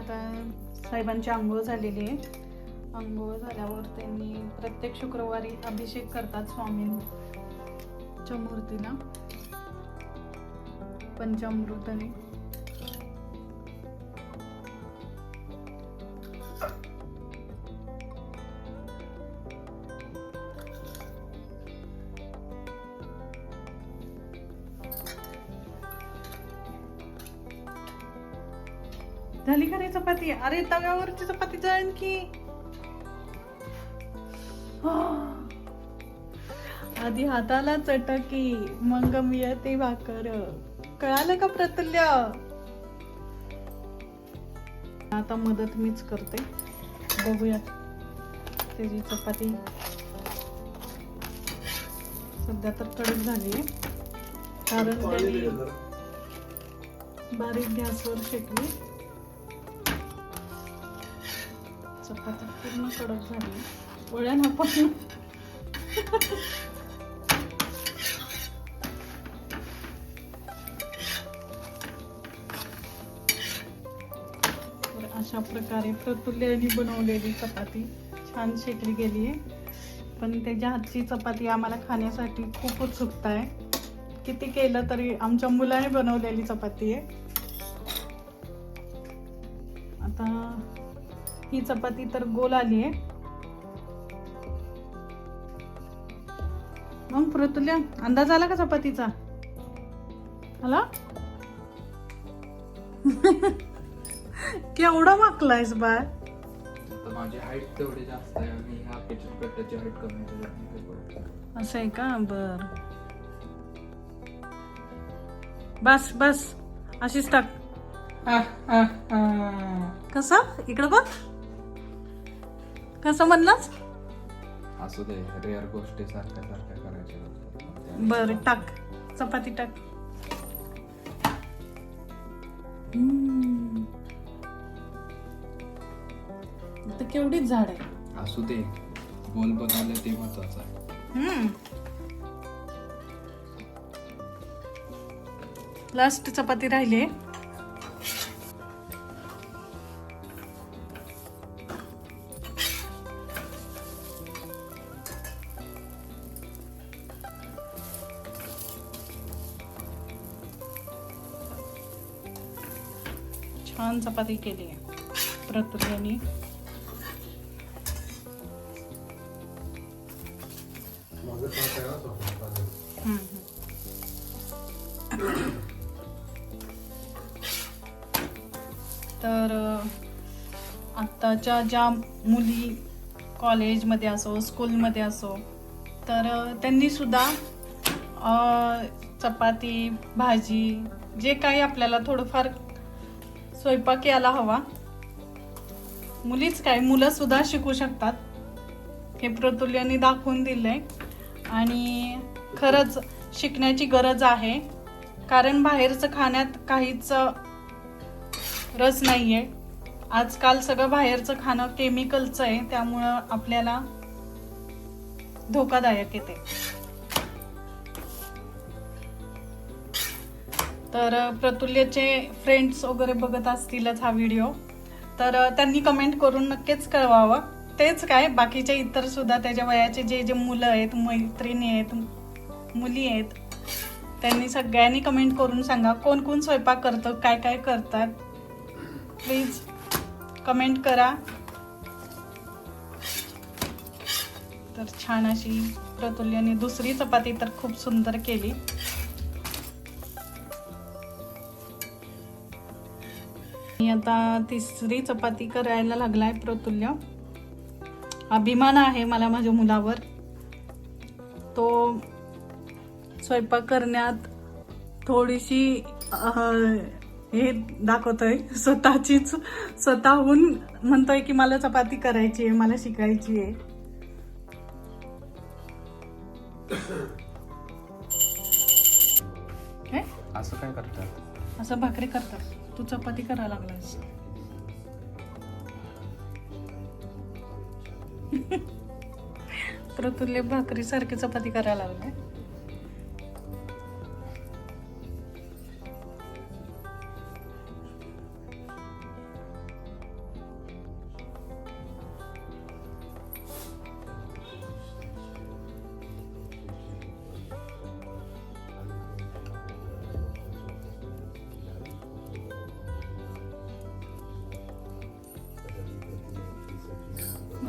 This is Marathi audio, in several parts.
आता साहेबांची आंघोळ झालेली आहे. आंघोळ झाल्यावर त्यांनी प्रत्येक शुक्रवारी अभिषेक करतात स्वामींच्या मूर्तीला. पंचामृताने. झाली का रे चपाती? अरे तव्यावरची चपाती जळण की आधी हाताला चटकी मग मिळते भाकर. कळालं का प्रतुल्य? आता मदत मीच करते. बघूया. त्याची चपाती. सध्या तर कडक झाली आहे. कारण त्यांनी बारीक गॅसवर शेकली. चपाती पूर्ण कडक झाली वळ्या ना पण अशा प्रकारे प्रतुल्याने बनवलेली चपाती छान शेकली गेली आहे. पण त्याच्या हातची चपाती आम्हाला खाण्यासाठी खूप उत्सुकता आहे. किती केलं तरी आमच्या मुलाने बनवलेली चपाती आहे. आता ही चपाती तर गोल आली आहे. मग प्रतुल्या अंदाज आला का चपातीचा? आला? केवढा माकलायस बाळ. तर माझी हाईट तेवढी जास्त आहे आणि ह्या किचन कट्ट्याची हाईट कमी. असं आहे का? बर. बस बस. अशीच टाक. कसं? इकडं बघ. कसं म्हणलास? असू दे रेअर गोष्टी सारख्या सारख्या करायच्या. बर टाक. चपाती टाक. इथं केवढीच झाड आहे? असू दे. गोल बनवले ते महत्वाचं आहे. लास्ट चपाती राहिली. छान चपाती केली आहे. हम्म. तर आत्ताच्या ज्या मुली कॉलेजमध्ये असो स्कूलमध्ये असो तर अ, त्यांनी सुद्धा अ, चपाती भाजी जे काही आपल्याला थोडंफार स्वयंपाक यायला हवा. मुलीच काय मुलं सुद्धा शिकू शकतात. हे प्रतुल्याने दाखवून दिलंय. आणि खरंच शिकण्याची गरज आहे. कारण बाहेरचं खाण्यात काहीच रस नाही आहे आजकाल सगळं बाहेरचं खाणं केमिकलचं आहे. त्यामुळं आपल्याला धोकादायक येते. तर प्रतुल्यचे फ्रेंड्स वगैरे बघत असतीलच हा व्हिडिओ तर त्यांनी कमेंट करून नक्कीच कळवावं. तेच काय बाकीचे इतर सुद्धा त्याच्या वयाचे जे जे मुलं आहेत मैत्रिणी आहेत मुली आहेत त्यांनी सगळ्यांनी कमेंट करून सांगा कोण कोण स्वयंपाक करतं काय काय करतात. प्लीज कमेंट करा. तर छान अशी प्रतुल्याने दुसरी चपाती तर खूप सुंदर केली. आणि आता तिसरी चपाती करायला लागलाय प्रतुल्य. अभिमान आहे मला माझ्या मुलावर. तो स्वयंपाक करण्यात थोडीशी हे दाखवतोय. स्वतःचीच स्वतःहून म्हणतोय की मला चपाती करायची आहे मला शिकायची आहे. असं काय करतात? असं भाकरी करतात. तू चपाती करायला लागलास प्रतुल्य भाकरी सारखी चपाती करायला लागले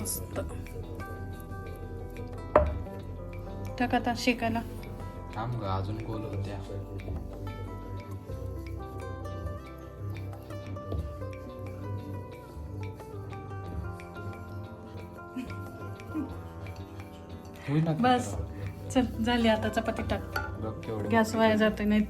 मस्त टाक आता शेकायला थांब ग अजून गोल होत्या ना बस चल झाली आता चपाती टाक बघ केवढे गॅस वाया जाते नाही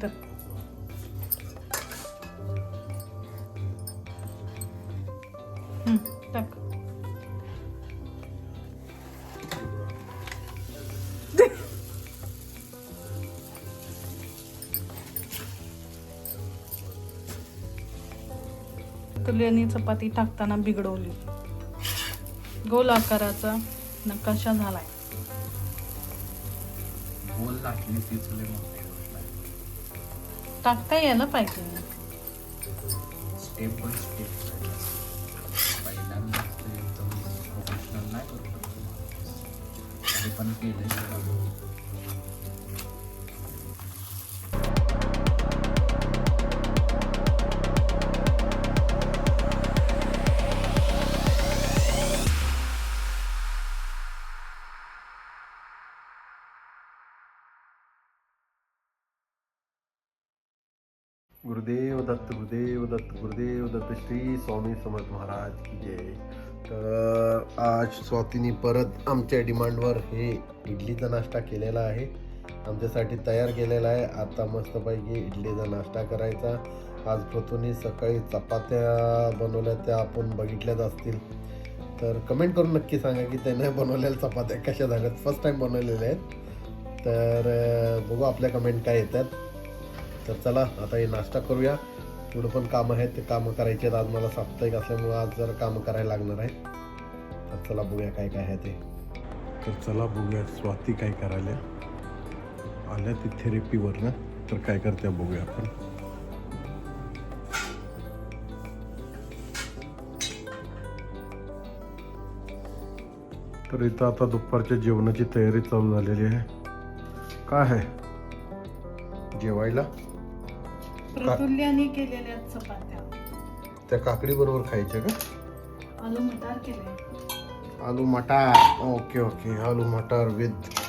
तुल्यानी चपाती टाकताना बिघडवली. गोल आकाराचा नकाशा झालाय. टाकता यायला पाहिजे. Step by step. पहिल्यांदा पण केलं गुरुदेव दत्त गुरुदेव दत्त गुरुदेव दत्त श्री स्वामी समर्थ महाराज की जय. तर आज स्वातीनी परत आमच्या डिमांडवर हे इडलीचा नाश्ता केलेला आहे. आमच्यासाठी तयार केलेला आहे. आता मस्तपैकी इडलीचा नाश्ता करायचा. आज प्रथूने सकाळी चपात्या बनवल्या त्या आपण बघितल्याच असतील. तर कमेंट करून नक्की सांगा की त्याने बनवलेल्या चपात्या कशा झाल्यात? फर्स्ट टाईम बनवलेल्या आहेत. तर बघू आपल्या कमेंट काय येतात. तर चला आता हे नाश्ता करूया. पुढं पण कामं आहेत ते कामं करायचे आहेत. आज मला साप्ताहिक असल्यामुळं आज जरा कामं करायला लागणार आहे तर चला बघूया काय काय आहे ते. तर चला बघूया स्वाती काय करायला आल्या ती थेरपीवर ना तर काय करते बघूया आपण. तर इथं आता दुपारच्या जेवणाची तयारी चालू झालेली आहे. काय आहे? जेवायला? प्रतुल्याने केलेल्या चपात्या. त्या काकडी बरोबर खायच्या का? आलू मटार केले आलू मटार. Okay okay. Aloo matar with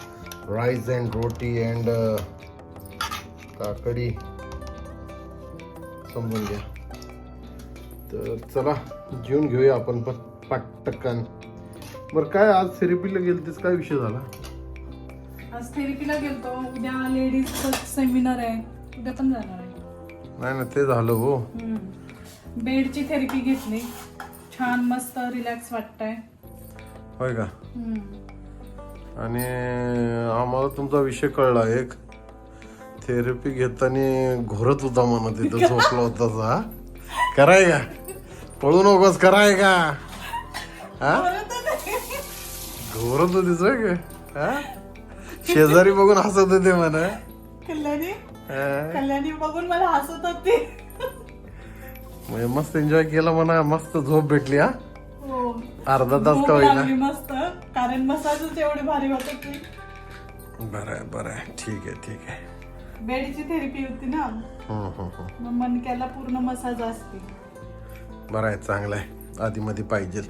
rice and roti and kakdi. समजून घ्या. तर चला जेवून घेऊया आपण पण पटकन. बरं काय आज थेरपीला गेलतीस? काय विषय झाला? आज थेरपीला गेलतो. उद्या लेडीज सेमिनार आहे. उद्या पण जाणार नाही ना ते झालं हो. बेडची थेरपी घेतली. छान मस्त रिलॅक्स वाटतंय. होय का. आणि आम्हाला तुमचा विषय कळला एक. थेरपी घेताना घोरत होता म्हणा तिथं झोपला होता हा कराय का? पळू नकोस कराय का? हा? घोरत होतीच का? हा? शेजारी बघून हसत होते म्हणा. कल्याणी? कल्याणी बघून मला हसत होती. म्हणजे मस्त एन्जॉय केला म्हणा मस्त झोप भेटली हा. हो. अर्धा तास का होईना. मस्त. कारण मसाजच एवढी भारी होत होती. बरं आहे बरं आहे. ठीक आहे ठीक आहे. बेडची थेरपी होती ना. हम्म, हम्म, हम्म. मग मनक्याला पूर्ण मसाज असते. बरं आहे चांगलं आहे. आधी मध्ये पाहिजे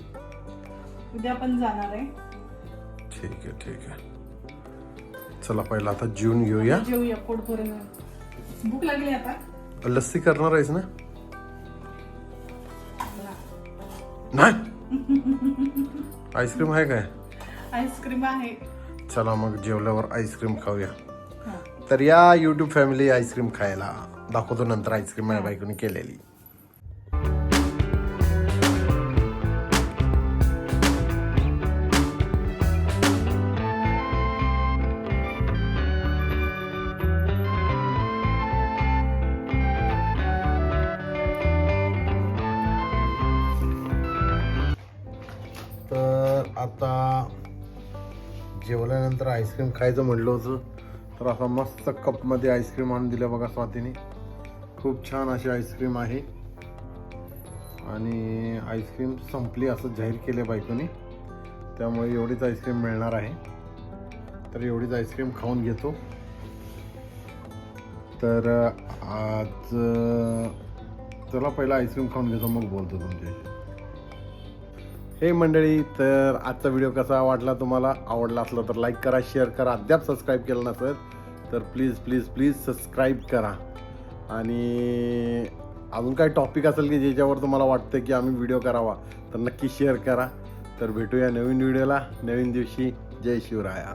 उद्या पण जाणार आहे. ठीक आहे ठीक आहे. चला पहिला आता जेवून घेऊया. जेवूया पोट भरून भूक लागली आता. लस्सी करणार आहेस ना? नाही? आईस्क्रीम आहे काय? आईस्क्रीम आहे. चला मग जेवल्यावर आईस्क्रीम खाऊया. तर या युट्यूब फॅमिली आईस्क्रीम खायला दाखवतो नंतर आईस्क्रीम माझ्या बायकोने केलेली. जेवल्यानंतर आईस्क्रीम खायचं म्हटलं होतं तर असा मस्त कपमध्ये आईस्क्रीम आणून दिलं बघा स्वातीने. खूप छान अशी आईस्क्रीम आहे. आणि आईस्क्रीम संपली असं जाहीर केले बायकोने. त्यामुळे एवढीच आईस्क्रीम मिळणार आहे. तर एवढीच आईस्क्रीम खाऊन घेतो. तर आज चला पहिला आईस्क्रीम खाऊन घेतो मग बोलतो तुमच्याशी. हे मंडळी तर आजचा व्हिडिओ कसा वाटला तुम्हाला? आवडला असला तर लाईक करा शेअर करा. अद्याप सबस्क्राईब केलं नसेल तर प्लीज प्लीज प्लीज सबस्क्राईब करा. आणि अजून काही टॉपिक असेल की ज्याच्यावर तुम्हाला वाटतं की आम्ही व्हिडिओ करावा तर नक्की शेअर करा. तर भेटूया नवीन व्हिडिओला नवीन दिवशी. जय शिवराया.